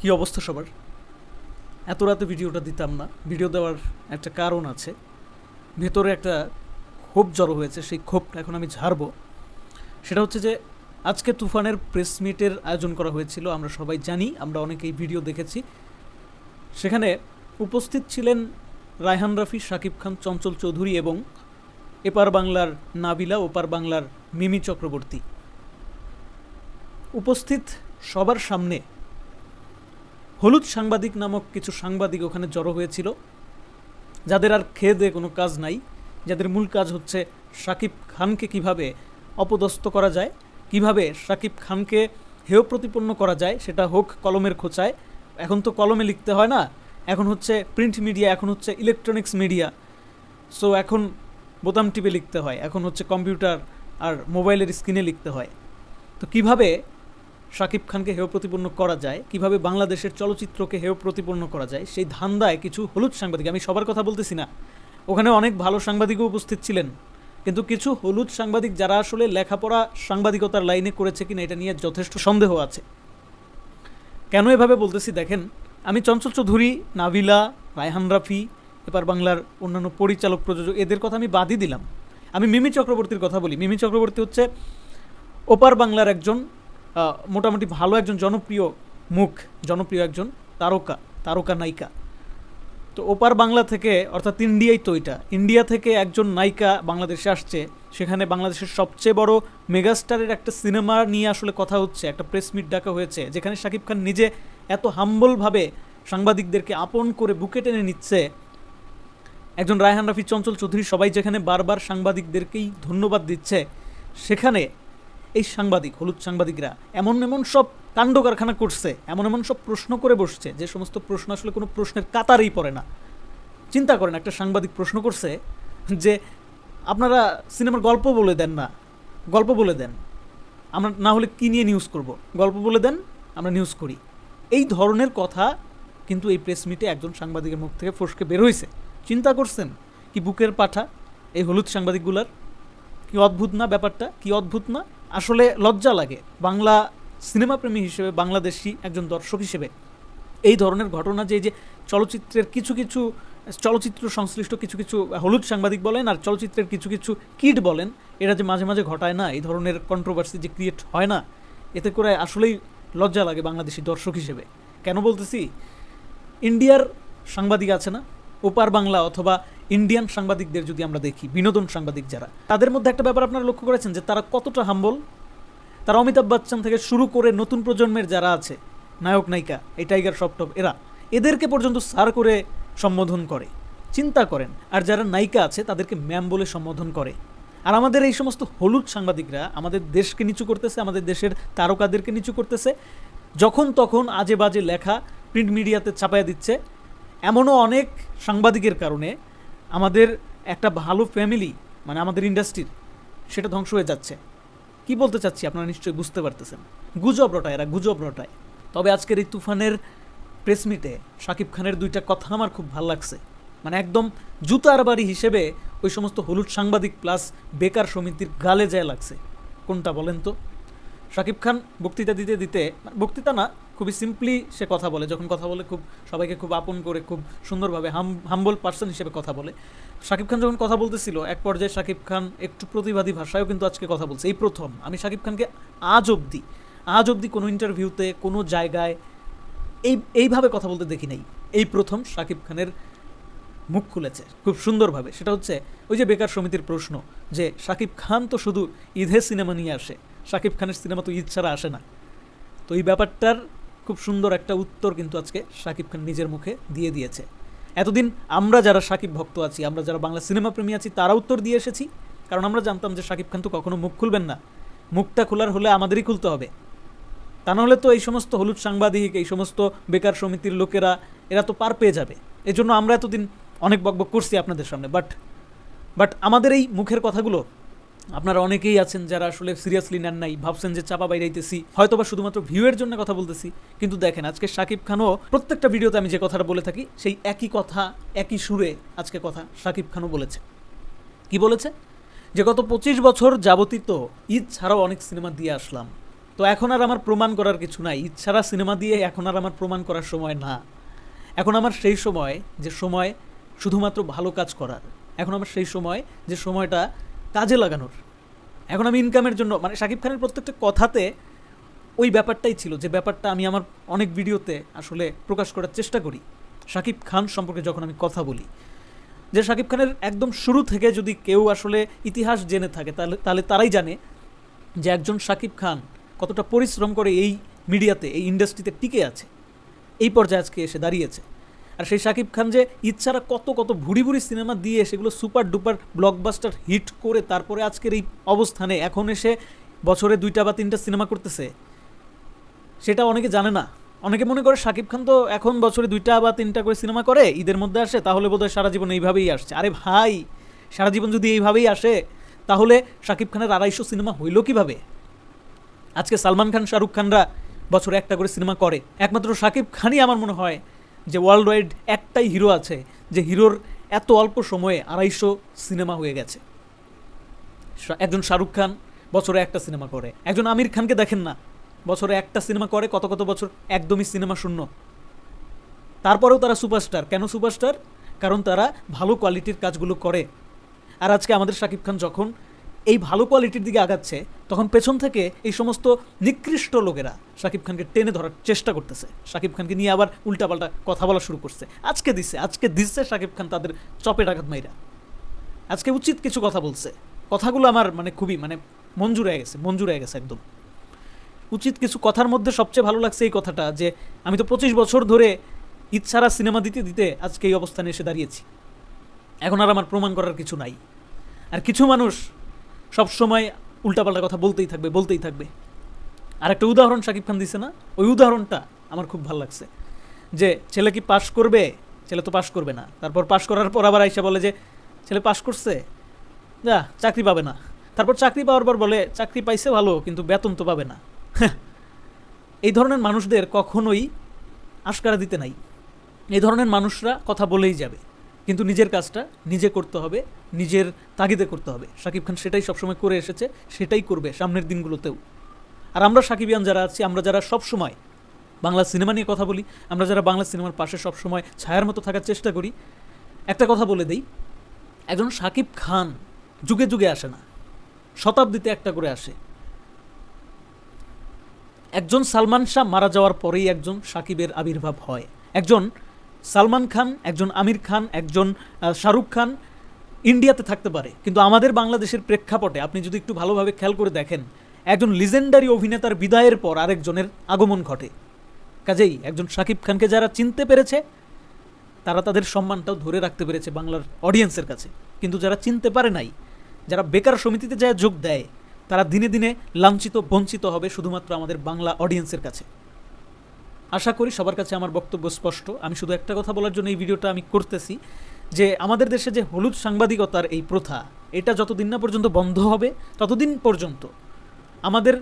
কি অবস্থা সবার? এত রাতে ভিডিওটা দিতাম না। ভিডিও দেওয়ার একটা কারণ আছে। ভেতরে একটা ক্ষোভ জড়ো হয়েছে, সেই ক্ষোভটা এখন আমি ঝাড়বো। সেটা হচ্ছে যে, আজকে তুফানের প্রেস মিটের আয়োজন করা হয়েছিল, আমরা সবাই জানি, আমরা অনেকেই ভিডিও দেখেছি। সেখানে উপস্থিত ছিলেন রায়হান রাফি, শাকিব খান, চঞ্চল চৌধুরী এবং এপার বাংলার নাবিলা, ওপার বাংলার মিমি চক্রবর্তী। উপস্থিত সবার সামনে হলুদ সাংবাদিক নামক কিছু সাংবাদিক ওখানে জড়ো হয়েছিল, যাদের আর খেয়ে দিয়ে কোনো কাজ নাই, যাদের মূল কাজ হচ্ছে শাকিব খানকে কীভাবে অপদস্থ করা যায়, কীভাবে শাকিব খানকে হেয় প্রতিপন্ন করা যায়, সেটা হোক কলমের খোঁচায়। এখন তো কলমে লিখতে হয় না, এখন হচ্ছে প্রিন্ট মিডিয়া, এখন হচ্ছে ইলেকট্রনিক্স মিডিয়া। সো এখন বোতাম টিপে লিখতে হয়, এখন হচ্ছে কম্পিউটার আর মোবাইলের স্ক্রিনে লিখতে হয়। তো কীভাবে শাকিব খানকে হেয় প্রতিপন্ন করা যায়, কীভাবে বাংলাদেশের চলচ্চিত্রকে হেয় প্রতিপন্ন করা যায়, সেই ধান্দায় কিছু হলুদ সাংবাদিক, আমি সবার কথা বলতেছি না। ওখানে অনেক ভালো সাংবাদিকও উপস্থিত ছিলেন, কিন্তু কিছু হলুদ সাংবাদিক যারা আসলে লেখাপড়া সাংবাদিকতার লাইনে করেছে কিনা এটা নিয়ে যথেষ্ট সন্দেহ আছে। কেন এভাবে বলতেছি? দেখেন, আমি চঞ্চল চৌধুরী নাভিলা রায়হান রাফি এবার বাংলার অন্যান্য পরিচালক, প্রযোজক, এদের কথা আমি বাদই দিলাম। আমি মিমি চক্রবর্তীর কথা বলি। মিমি চক্রবর্তী হচ্ছে ওপার বাংলার একজন মোটামুটি ভালো একজন জনপ্রিয় মুখ, জনপ্রিয় একজন তারকা তারকা নায়িকা। তো ওপার বাংলা থেকে, অর্থাৎ ইন্ডিয়াই তো এটা, ইন্ডিয়া থেকে একজন নায়িকা বাংলাদেশে আসছে, সেখানে বাংলাদেশের সবচেয়ে বড় মেগাস্টারের একটা সিনেমা নিয়ে আসলে কথা হচ্ছে, একটা প্রেস মিট ডাকা হয়েছে, যেখানে শাকিব খান নিজে এত হাম্বলভাবে সাংবাদিকদেরকে আপন করে বুকে টেনে নিচ্ছে। একজন রায়হান রাফি চঞ্চল চৌধুরী সবাই যেখানে বারবার সাংবাদিকদেরকেই ধন্যবাদ দিচ্ছে, সেখানে এই সাংবাদিক, হলুদ সাংবাদিকরা এমন এমন সব কাণ্ড কারখানা করছে, এমন এমন সব প্রশ্ন করে বসছে, যে সমস্ত প্রশ্ন আসলে কোনো প্রশ্নের কাতারেই পড়ে না। চিন্তা করেন, একটা সাংবাদিক প্রশ্ন করছে যে, আপনারা সিনেমার গল্প বলে দেন না, গল্প বলে দেন। আমরা না হলে কী নিয়ে নিউজ করব? গল্প বলে দেন, আমরা নিউজ করি। এই ধরনের কথা কিন্তু এই প্রেস মিটে একজন সাংবাদিকের মুখ থেকে ফসকে বের হয়েছে চিন্তা করছেন, কি বুকের পাঠা এই হলুদ সাংবাদিকগুলার? কি অদ্ভুত না ব্যাপারটা? কি অদ্ভুত না? আসলে লজ্জা লাগে। বাংলা সিনেমা প্রেমী হিসেবে বাংলাদেশি একজন দর্শক হিসেবে এই ধরনের ঘটনা যে যে চলচ্চিত্রের কিছু কিছু চলচ্চিত্র সংশ্লিষ্ট কিছু কিছু হলুদ সাংবাদিক বলেন আর চলচ্চিত্রের কিছু কিছু কিট বলেন, এরা যে মাঝে মাঝে ঘটায় না, এই ধরনের কন্ট্রোভার্সি যে ক্রিয়েট হয় না, এতে করে আসলেই লজ্জা লাগে বাংলাদেশি দর্শক হিসেবে। কেন বলতেছি? ইন্ডিয়ার সাংবাদিক আছে না, ওপার বাংলা অথবা ইন্ডিয়ান সাংবাদিকদের যদি আমরা দেখি, বিনোদন সাংবাদিক যারা, তাদের মধ্যে একটা ব্যাপার আপনারা লক্ষ্য করেছেন যে তারা কতটা হাম্বল তারা অমিতাভ বচ্চন থেকে শুরু করে নতুন প্রজন্মের যারা আছে, নায়ক, নায়িকা, এই টাইগার সফটপ এরা, এদেরকে পর্যন্ত সার করে সম্বোধন করে, চিন্তা করেন। আর যারা নায়িকা আছে, তাদেরকে ম্যাম বলে সম্বোধন করে। আর আমাদের এই সমস্ত হলুদ সাংবাদিকরা আমাদের দেশকে নিচু করতেছে, আমাদের দেশের তারকাদেরকে নিচু করতেছে। যখন তখন আজে বাজে লেখা প্রিন্ট মিডিয়াতে ছাপায়া দিচ্ছে। এমনও অনেক সাংবাদিকের কারণে আমাদের একটা ভালো ফ্যামিলি মানে আমাদের ইন্ডাস্ট্রির সেটা ধ্বংস হয়ে যাচ্ছে। কি বলতে চাচ্ছি আপনারা নিশ্চয়ই বুঝতে পারতেছেন। গুজব রটায়, এরা গুজব রটায়। তবে আজকের এই তুফানের প্রেস মিটে শাকিব খানের দুইটা কথা আমার খুব ভালো লাগছে। মানে একদম জুতার বাড়ি হিসেবে ওই সমস্ত হলুদ সাংবাদিক প্লাস বেকার সমিতির গালে যায় লাগছে। কোনটা বলেন তো? শাকিব খান বক্তৃতা দিতে দিতে, বক্তৃতা না খুবই সিম্পলি সে কথা বলে, যখন কথা বলে খুব, সবাইকে খুব আপন করে, খুব সুন্দরভাবে হাম হাম্বল পার্সন হিসেবে কথা বলে। শাকিব খান যখন কথা বলতেছিল, এক পর্যায়ে শাকিব খান একটু প্রতিবাদী ভাষায়ও কিন্তু আজকে কথা বলছে। এই প্রথম, আমি শাকিব খানকে আজ অবধি আজ অবধি কোনো ইন্টারভিউতে কোনো জায়গায় এই, এইভাবে কথা বলতে দেখি নাই। এই প্রথম শাকিব খানের মুখ খুলেছে, খুব সুন্দরভাবে। সেটা হচ্ছে ওই যে বেকার সমিতির প্রশ্ন যে, শাকিব খান তো শুধু ঈদে সিনেমা নিয়ে আসে, শাকিব খানের সিনেমা তো ঈদ ছাড়া আসে না। তো এই ব্যাপারটার খুব সুন্দর একটা উত্তর কিন্তু আজকে শাকিব খান নিজের মুখে দিয়ে দিয়েছে। এতদিন আমরা যারা শাকিব ভক্ত আছি, আমরা যারা বাংলা সিনেমা প্রেমী আছি, তারা উত্তর দিয়ে এসেছি। কারণ আমরা জানতাম যে শাকিব খান তো কখনো মুখ খুলবেন না। মুখটা খোলার হলে আমাদেরই খুলতে হবে। তা নাহলে তো এই সমস্ত হলুদ সাংবাদিক, এই সমস্ত বেকার সমিতির লোকেরা, এরা তো পার পেয়ে যাবে। এজন্য আমরা এতদিন অনেক বকবক করছি আপনাদের সামনে। বাট বাট আমাদের এই মুখের কথাগুলো আপনারা অনেকেই আছেন যারা আসলে সিরিয়াসলি নেন নাই, ভাবছেন যে চাপা বাইরাইতেছি হয়তো বা শুধুমাত্র ভিউয়ের জন্য কথা বলতেছি, কিন্তু দেখেন আজকে শাকিব খানও প্রত্যেকটা ভিডিওতে আমি যে কথাটা বলে থাকি, সেই একই কথা, একই সুরে আজকে কথা শাকিব খানও বলেছে। কি বলেছে? যে গত পঁচিশ বছর যাবতীত ঈদ ছাড়াও অনেক সিনেমা দিয়ে আসলাম। তো তো এখন আর আমার প্রমাণ করার কিছু নাই। ঈদ ছাড়া সিনেমা দিয়ে এখন আর আমার প্রমাণ করার সময় না। এখন আমার সেই সময় যে সময় শুধুমাত্র ভালো কাজ করার। এখন আমার সেই সময় যে সময়টা কাজে লাগানোর। এখন আমি ইনকামের জন্য মানে শাকিব খানের প্রত্যেকটা কথাতে ওই ব্যাপারটাই ছিল যে ব্যাপারটা আমি আমার অনেক ভিডিওতে আসলে প্রকাশ করার চেষ্টা করি। শাকিব খান সম্পর্কে যখন আমি কথা বলি, যে শাকিব খানের একদম শুরু থেকে যদি কেউ আসলে ইতিহাস জেনে থাকে, তাহলে তাহলে তারাই জানে যে একজন শাকিব খান কতটা পরিশ্রম করে এই মিডিয়াতে, এই ইন্ডাস্ট্রিতে টিকে আছে। এই পর্যায়ে আজকে এসে দাঁড়িয়েছে। আর সেই শাকিব খান যে ইচ্ছারা কত কত ভুড়ি ভুড়ি সিনেমা দিয়ে সেগুলো সুপার ডুপার ব্লকবাস্টার হিট করে তারপরে আজকের এই অবস্থানে এখন এসে বছরে দুইটা বা তিনটা সিনেমা করতেছে, সেটা অনেকে জানে না। অনেকে মনে করে শাকিব খান তো এখন বছরে দুইটা বা তিনটা করে সিনেমা করে, ঈদের মধ্যে আসে, তাহলে বোধহয় সারা জীবন এইভাবেই আসছে। আরে ভাই, সারা জীবন যদি এইভাবেই আসে, তাহলে শাকিব খানের আড়াইশো সিনেমা হইল কীভাবে? আজকে সালমান খান, শাহরুখ খানরা বছরে একটা করে সিনেমা করে। একমাত্র শাকিব খানই আমার মনে হয় যে ওয়ার্ল্ড ওয়াইড একটাই হিরো আছে, যে হিরোর এত অল্প সময়ে আড়াইশো সিনেমা হয়ে গেছে। একজন শাহরুখ খান বছরে একটা সিনেমা করে। একজন আমির খানকে দেখেন না, বছরে একটা সিনেমা করে, কত কত বছর একদমই সিনেমা শূন্য। তারপরেও তারা সুপারস্টার কেন সুপারস্টার কারণ তারা ভালো কোয়ালিটির কাজগুলো করে। আর আজকে আমাদের শাকিব খান যখন এই ভালো কোয়ালিটির দিকে আগাচ্ছে, তখন পেছন থেকে এই সমস্ত নিকৃষ্ট লোকেরা শাকিব খানকে টেনে ধরার চেষ্টা করতেছে। শাকিব খানকে নিয়ে আবার উল্টাপাল্টা কথা বলা শুরু করছে। আজকে দিচ্ছে আজকে দিচ্ছে শাকিব খান তাদের চপে ডাকাত মাইরা। আজকে উচিত কিছু কথা বলছে। কথাগুলো আমার মানে খুবই মানে মঞ্জুর হয়ে গেছে, মঞ্জুর হয়ে গেছে একদম। উচিত কিছু কথার মধ্যে সবচেয়ে ভালো লাগছে এই কথাটা যে, আমি তো পঁচিশ বছর ধরে ইচ্ছারা সিনেমা দিতে দিতে আজকে এই অবস্থানে এসে দাঁড়িয়েছি। এখন আর আমার প্রমাণ করার কিছু নাই। আর কিছু মানুষ সব সময় উল্টাপাল্টা কথা বলতেই থাকবে বলতেই থাকবে। আর একটা উদাহরণ শাকিব খান দিছে না? ওই উদাহরণটা আমার খুব ভালো লাগছে। যে ছেলে কি পাশ করবে? ছেলে তো পাশ করবে না। তারপর পাশ করার পর আবার আইসা বলে যে, ছেলে পাশ করছে? যা, চাকরি পাবে না। তারপর চাকরি পাওয়ার পর বলে, চাকরি পাইছে ভালো, কিন্তু বেতন তো পাবে না। এই ধরনের মানুষদের কখনোই আশকারা দিতে নাই। এই ধরনের মানুষরা কথা বলেই যাবে। কিন্তু নিজের কাজটা নিজে করতে হবে, নিজের তাগিদে করতে হবে। শাকিব খান সেটাই সবসময় করে এসেছে, সেটাই করবে সামনের দিনগুলোতেও। আর আমরা সাকিবিয়ান যারা আছি, আমরা যারা সব সময় বাংলা সিনেমা নিয়ে কথা বলি, আমরা যারা বাংলা সিনেমার পাশে সব সময় ছায়ার মতো থাকার চেষ্টা করি, একটা কথা বলে দেই, একজন সাকিব খান যুগে যুগে আসে না, শতাব্দীতে একটা করে আসে। একজন সালমান শাহ মারা যাওয়ার পরেই একজন সাকিবের আবির্ভাব হয়। একজন সালমান খান, একজন আমির খান, একজন শাহরুখ খান ইন্ডিয়াতে থাকতে পারে। কিন্তু আমাদের বাংলাদেশের প্রেক্ষাপটে আপনি যদি একটু ভালোভাবে খেয়াল করে দেখেন, একজন লিজেন্ডারি অভিনেতার বিদায়ের পর আরেকজনের আগমন ঘটে। কাজেই একজন শাকিব খানকে যারা চিনতে পেরেছে, তারা তাদের সম্মানটাও ধরে রাখতে পেরেছে বাংলার অডিয়েন্সের কাছে। কিন্তু যারা চিনতে পারে নাই, যারা বেকার সমিতিতে যায় যোগ দেয়, তারা দিনে দিনে লাঞ্ছিত, বঞ্চিত হবে শুধুমাত্র আমাদের বাংলা অডিয়েন্সের কাছে। আশা করি সবার কাছে আমার বক্তব্য স্পষ্ট। আমি শুধু একটা কথা বলার জন্য এই ভিডিওটা আমি করতেছি যে আমাদের দেশে যে হলুদ সাংবাদিকতার এই প্রথা, এটা যতদিন না পর্যন্ত বন্ধ হবে, ততদিন পর্যন্ত আমাদের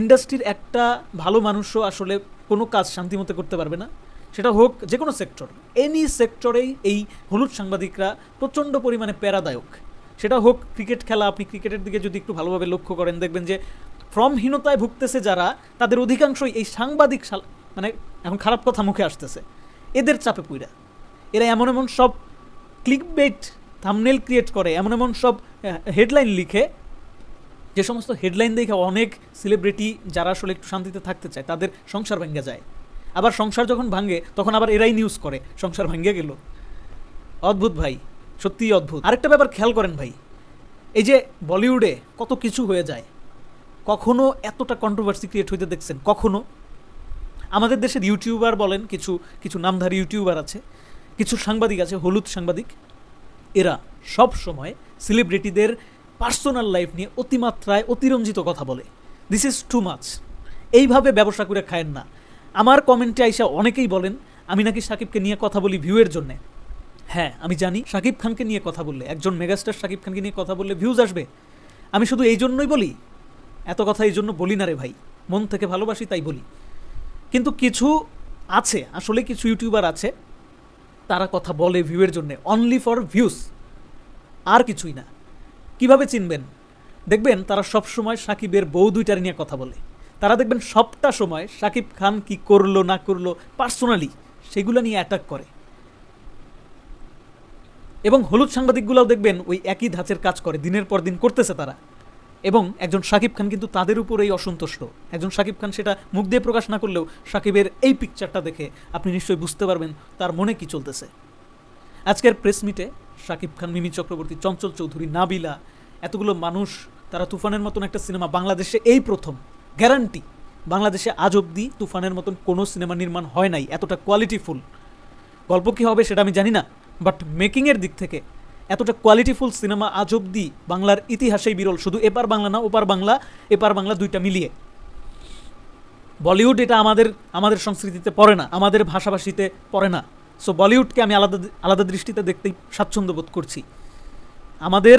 ইন্ডাস্ট্রির একটা ভালো মানুষও আসলে কোনো কাজ শান্তিমতো করতে পারবে না। সেটা হোক যে কোনো সেক্টর এনি সেক্টরেই এই হলুদ সাংবাদিকরা প্রচণ্ড পরিমাণে প্যারাদায়ক। সেটা হোক ক্রিকেট খেলা, আপনি ক্রিকেটের দিকে যদি একটু ভালোভাবে লক্ষ্য করেন, দেখবেন যে ফর্মহীনতায় ভুগতেছে যারা, তাদের অধিকাংশই এই সাংবাদিক মানে এখন খারাপ কথা মুখে আসতেছে। এদের চাপে পুইরা। এরা এমন এমন সব ক্লিক বেট থামনেল ক্রিয়েট করে, এমন এমন সব হেডলাইন লিখে, যে সমস্ত হেডলাইন দেখে অনেক সেলিব্রিটি যারা আসলে একটু শান্তিতে থাকতে চায়, তাদের সংসার ভেঙে যায়। আবার সংসার যখন ভাঙে, তখন আবার এরাই নিউজ করে, সংসার ভেঙে গেল। অদ্ভুত ভাই, সত্যিই অদ্ভুত। আরেকটা ব্যাপার খেয়াল করেন ভাই, এই যে বলিউডে কত কিছু হয়ে যায়, কখনো এতটা কন্ট্রোভার্সি ক্রিয়েট হইতে দেখছেন? কখনো? আমাদের দেশের ইউটিউবার বলেন, কিছু কিছু নামধারী ইউটিউবার আছে, কিছু সাংবাদিক আছে, হলুদ সাংবাদিক, এরা সব সময় সেলিব্রিটিদের পার্সোনাল লাইফ নিয়ে অতিমাত্রায় অতিরঞ্জিত কথা বলে। দিস ইজ টু মাচ এইভাবে ব্যবসা করে খায়েন না। আমার কমেন্টে আইসা অনেকেই বলেন, আমি নাকি সাকিবকে নিয়ে কথা বলি ভিউয়ের জন্যে। হ্যাঁ আমি জানি শাকিব খানকে নিয়ে কথা বললে, একজন মেগাস্টার শাকিব খানকে নিয়ে কথা বললে ভিউজ আসবে। আমি শুধু এই জন্যই বলি, এত কথা এই জন্য বলি না রে ভাই। মন থেকে ভালোবাসি, তাই বলি। কিন্তু কিছু আছে, আসলে কিছু ইউটিউবার আছে, তারা কথা বলে ভিউয়ের জন্য অনলি ফর ভিউজ আর কিছুই না। কীভাবে চিনবেন? দেখবেন তারা সব সময় সাকিবের বউ দুইটার নিয়ে কথা বলে। তারা দেখবেন সবটা সময় সাকিব খান কি করল, না করল পার্সোনালি সেগুলো নিয়ে অ্যাটাক করে। এবং হলুদ সাংবাদিকগুলোও দেখবেন ওই একই ধাঁচের কাজ করে, দিনের পর দিন করতেছে তারা। এবং একজন শাকিব খান কিন্তু তাদের উপরেই অসন্তুষ্ট। একজন শাকিব খান সেটা মুখ দিয়ে প্রকাশ না করলেও শাকিবের এই পিকচারটা দেখে আপনি নিশ্চয়ই বুঝতে পারবেন তার মনে কি চলতেছে। আজকের প্রেস মিটে শাকিব খান, মিমি চক্রবর্তী, চঞ্চল চৌধুরী, নাবিলা, এতগুলো মানুষ, তারা তুফানের মতন একটা সিনেমা বাংলাদেশে এই প্রথম। গ্যারান্টি বাংলাদেশে আজ অবধি তুফানের মতন কোনো সিনেমা নির্মাণ হয় নাই, এতটা কোয়ালিটিফুল গল্প কী হবে সেটা আমি জানি না বাট মেকিংয়ের দিক থেকে এতটা কোয়ালিটিফুল সিনেমা আজ অবধি বাংলার ইতিহাসেই বিরল। শুধু এপার বাংলা না, ওপার বাংলা, এপার বাংলা দুইটা মিলিয়ে। বলিউড এটা আমাদের আমাদের সংস্কৃতিতে পড়ে না, আমাদের ভাষাভাষীতে পড়ে না। সো বলিউডকে আমি আলাদা আলাদা দৃষ্টিতে দেখতেই স্বাচ্ছন্দ্য বোধ করছি। আমাদের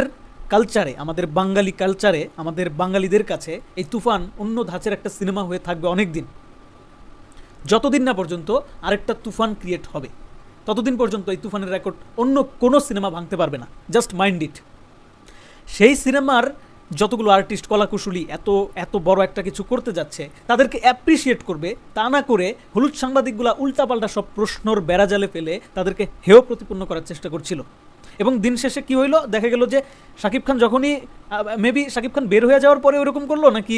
কালচারে আমাদের বাঙালি কালচারে আমাদের বাঙালিদের কাছে এই তুফান অন্য ধাঁচের একটা সিনেমা হয়ে থাকবে অনেক দিন যতদিন না পর্যন্ত আরেকটা তুফান ক্রিয়েট হবে। ততদিন পর্যন্ত এই তুফানের রেকর্ড অন্য কোনো সিনেমা ভাঙতে পারবে না। জাস্ট মাইন্ড ইট সেই সিনেমার যতগুলো আর্টিস্ট কলাকুশলী এত এত বড় একটা কিছু করতে যাচ্ছে, তাদেরকে অ্যাপ্রিসিয়েট করবে, তা না করে হলুদ সাংবাদিকগুলা উল্টাপাল্টা সব প্রশ্নর বেড়াজালে ফেলে তাদেরকে হেয় প্রতিপন্ন করার চেষ্টা করছিল। এবং দিন শেষে কি হইল? দেখা গেল যে শাকিব খান যখনই মেবি শাকিব খান বের হয়ে যাওয়ার পরে ওরকম করল, নাকি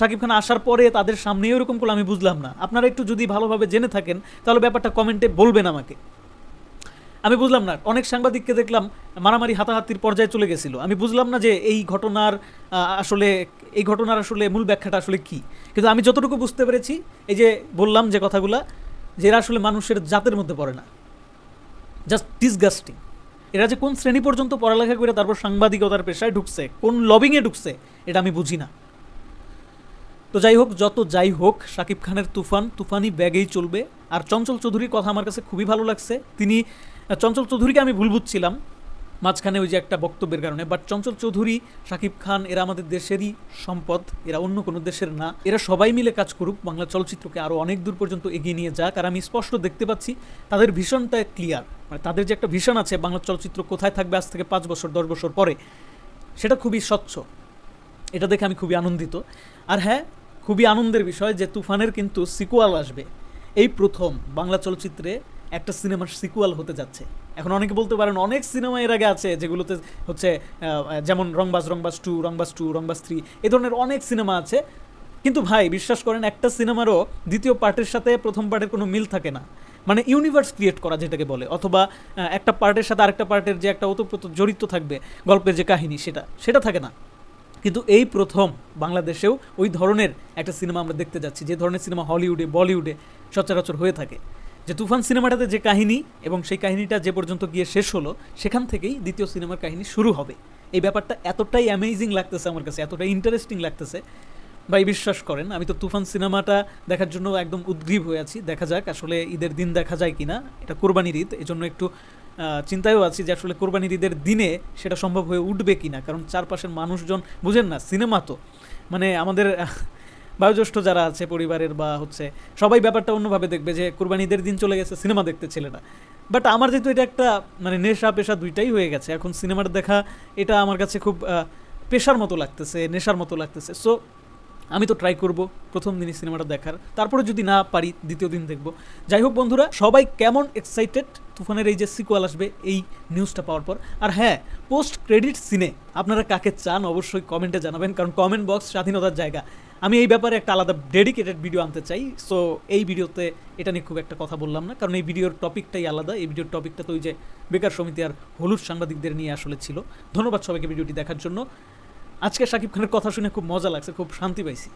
শাকিব খান আসার পরে তাদের সামনেই ওরকম করল? আমি বুঝলাম না। আপনারা একটু যদি ভালোভাবে জেনে থাকেন, তাহলে ব্যাপারটা কমেন্টে বলবেন আমাকে। আমি বুঝলাম না, অনেক সাংবাদিককে দেখলাম মারামারি হাতাহাতির পর্যায়ে চলে গেছিল। আমি বুঝলাম না যে এই ঘটনার আসলে, এই ঘটনার আসলে মূল ব্যাখ্যাটা আসলে কি। কিন্তু আমি যতটুকু বুঝতে পেরেছি, এই যে বললাম যে কথাগুলা, যে এরা আসলে মানুষের জাতের মধ্যে পড়ে না। জাস্ট ডিসগাস্টিং এরা যে কোন শ্রেণি পর্যন্ত পড়ালেখা করে তারপর সাংবাদিকতার পেশায় ঢুকছে, কোন লবিংয়ে ঢুকছে, এটা আমি বুঝি না। তো যাই হোক, যত যাই হোক শাকিব খানের তুফান, তুফানি ব্যাগেই চলবে। আর চঞ্চল চৌধুরীর কথা আমার কাছে খুবই ভালো লাগছে। তিনি চঞ্চল চৌধুরীকে আমি ভুল বুঝছিলাম, মাঝখানে ওই যে একটা বক্তব্যের কারণে বাট চঞ্চল চৌধুরী, শাকিব খান, এরা আমাদের দেশেরই সম্পদ, এরা অন্য কোনো দেশের না, এরা সবাই মিলে কাজ করুক, বাংলা চলচ্চিত্রকে আরও অনেক দূর পর্যন্ত এগিয়ে নিয়ে যাক, আর আমি স্পষ্ট দেখতে পাচ্ছি তাদের ভীষণটা ক্লিয়ার মানে তাদের যে একটা ভীষণ আছে বাংলা চলচ্চিত্র কোথায় থাকবে আজ থেকে পাঁচ বছর, দশ বছর পরে, সেটা খুবই স্বচ্ছ, এটা দেখে আমি খুবই আনন্দিত, আর হ্যাঁ খুবই আনন্দের বিষয় যে তুফানের কিন্তু সিকুয়াল আসবে, এই প্রথম বাংলা চলচ্চিত্রে একটা সিনেমার সিকুয়াল হতে যাচ্ছে। এখন অনেকে বলতে পারেন অনেক সিনেমা এর আগে আছে যেগুলোতে হচ্ছে যেমন Rangbaaz Rangbaaz two Rangbaaz two Rangbaaz three এই ধরনের অনেক সিনেমা আছে। কিন্তু ভাই, বিশ্বাস করেন একটা সিনেমারও দ্বিতীয় পার্টের সাথে প্রথম পার্টের কোনো মিল থাকে না। মানে ইউনিভার্স ক্রিয়েট করা যেটাকে বলে, অথবা একটা পার্টের সাথে আরেকটা পার্টের যে একটা ওতপ্রোত জড়িত থাকবে, গল্পের যে কাহিনী, সেটা সেটা থাকে না। কিন্তু এই প্রথম বাংলাদেশেও ওই ধরনের একটা সিনেমা আমরা দেখতে যাচ্ছি, যে ধরনের সিনেমা হলিউডে, বলিউডে সচরাচর হয়ে থাকে। যে তুফান সিনেমাটাতে যে কাহিনী এবং সেই কাহিনীটা যে পর্যন্ত গিয়ে শেষ হলো, সেখান থেকেই দ্বিতীয় সিনেমার কাহিনী শুরু হবে। এই ব্যাপারটা এতটাই অ্যামেজিং লাগতেছে আমার কাছে, এতটাই ইন্টারেস্টিং লাগতেছে। ভাই, বিশ্বাস করেন, আমি তো তুফান সিনেমাটা দেখার জন্য একদম উদ্গ্রীব হয়ে আছি। দেখা যাক আসলে ঈদের দিন দেখা যায় কিনা। এটা কোরবানির ঈদ, এজন্য একটু চিন্তায়ও আছি যে আসলে কোরবানির ঈদের দিনে সেটা সম্ভব হয়ে উঠবে কিনা। কারণ চারপাশের মানুষজন, বুঝেন না, সিনেমা তো। মানে আমাদের বয়োজ্যেষ্ঠ যারা আছে পরিবারের বা হচ্ছে, সবাই ব্যাপারটা অন্যভাবে দেখবে যে কোরবানি ঈদের দিন চলে গেছে, সিনেমা দেখতে ছেলেটা বাট আমার যেহেতু এটা একটা মানে নেশা পেশা দুইটাই হয়ে গেছে, এখন সিনেমাটা দেখা এটা আমার কাছে খুব পেশার মতো লাগতেছে, নেশার মতো লাগতেছে। সো আমি তো ট্রাই করব প্রথম দিনই সিনেমাটা দেখার। তারপরে যদি না পারি, দ্বিতীয় দিন দেখব। যাই হোক বন্ধুরা, সবাই কেমন এক্সাইটেড তুফানের এই যে সিকুয়াল আসবে, এই নিউজটা পাওয়ার পর। আর হ্যাঁ পোস্ট ক্রেডিট সিনে আপনারা কাকে চান অবশ্যই কমেন্টে জানাবেন, কারণ কমেন্ট বক্স স্বাধীনতার জায়গা। আমি এই ব্যাপারে একটা আলাদা ডেডিকেটেড ভিডিও আনতে চাই সো এই ভিডিওতে এটা নিয়ে খুব একটা কথা বললাম না, কারণ এই ভিডিওর টপিকটাই আলাদা। এই ভিডিওর টপিকটা তো ওই যে বেকার সমিতি আর হলুদ সাংবাদিকদের নিয়ে আসলে ছিল। ধন্যবাদ সবাইকে ভিডিওটি দেখার জন্য। আজকে শাকিব খানের কথা শুনে খুব মজা লাগছে, খুব শান্তি পাইছি।